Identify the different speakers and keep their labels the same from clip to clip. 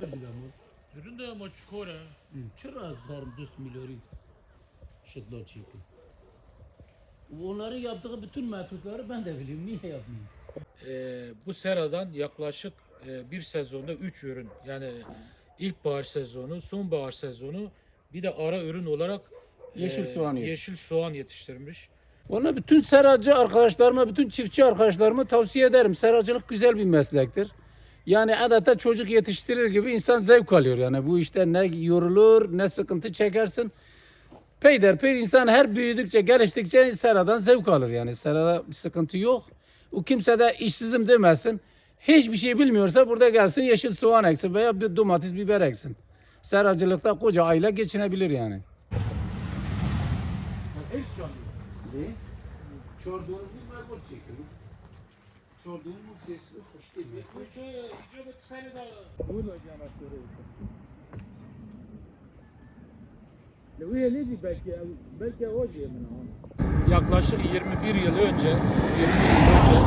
Speaker 1: de maç kore. Çırağ zarım düz milyori. Şıkla çiğki. Onları yaptığı bütün metotları ben de biliyorum. Niye yapmayayım?
Speaker 2: Ee, bu seradan yaklaşık e, bir sezonda 3 ürün yani ilkbahar sezonu, sonbahar sezonu bir de ara ürün olarak
Speaker 3: Yeşil soğan yetiştirmiş.
Speaker 2: yeşil soğan yetiştirmiş.
Speaker 3: Ona bütün seracı arkadaşlarıma, bütün çiftçi arkadaşlarıma tavsiye ederim. Seracılık güzel bir meslektir. Yani adeta çocuk yetiştirir gibi insan zevk alıyor. Yani bu işte ne yorulur, ne sıkıntı çekersin. Peyderpey insan her büyüdükçe, geliştikçe seradan zevk alır. Yani serada sıkıntı yok. O kimse de işsizim demesin. Hiçbir şey bilmiyorsa burada gelsin yeşil soğan eksin veya bir domates, biber eksin. Seracılıkta koca aile geçinebilir yani. Ne? Çorduğun bir mermur
Speaker 2: yaklaşık 21 yıl önce 21 yıl önce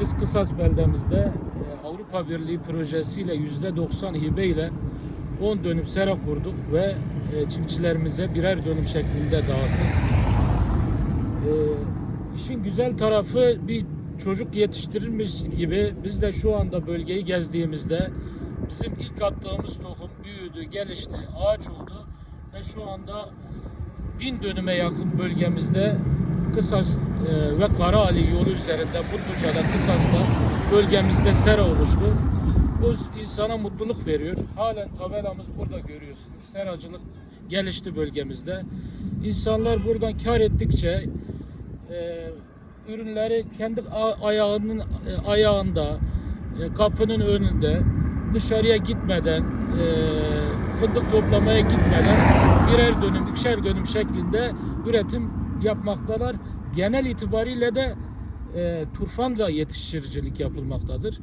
Speaker 2: biz Kısas beldemizde e, Avrupa Birliği projesiyle %90 hibeyle 10 dönüm sera kurduk ve e, çiftçilerimize birer dönüm şeklinde dağıttık. E, işin güzel tarafı bir çocuk yetiştirilmiş gibi biz de şu anda bölgeyi gezdiğimizde bizim ilk attığımız tohum büyüdü, gelişti, ağaç oldu ve şu anda bin dönüme yakın bölgemizde Kısas e, ve Karaali yolu üzerinde Mutluca'da Kısas'ta bölgemizde sera oluştu. Bu insana mutluluk veriyor. Halen tabelamız burada görüyorsunuz. Seracılık gelişti bölgemizde. İnsanlar buradan kar ettikçe e, ürünleri kendi ayağının e, ayağında, e, kapının önünde, dışarıya gitmeden, e, fındık toplamaya gitmeden birer dönüm, ikişer dönüm şeklinde üretim yapmaktalar. Genel itibariyle de e, turfan da yetiştiricilik yapılmaktadır.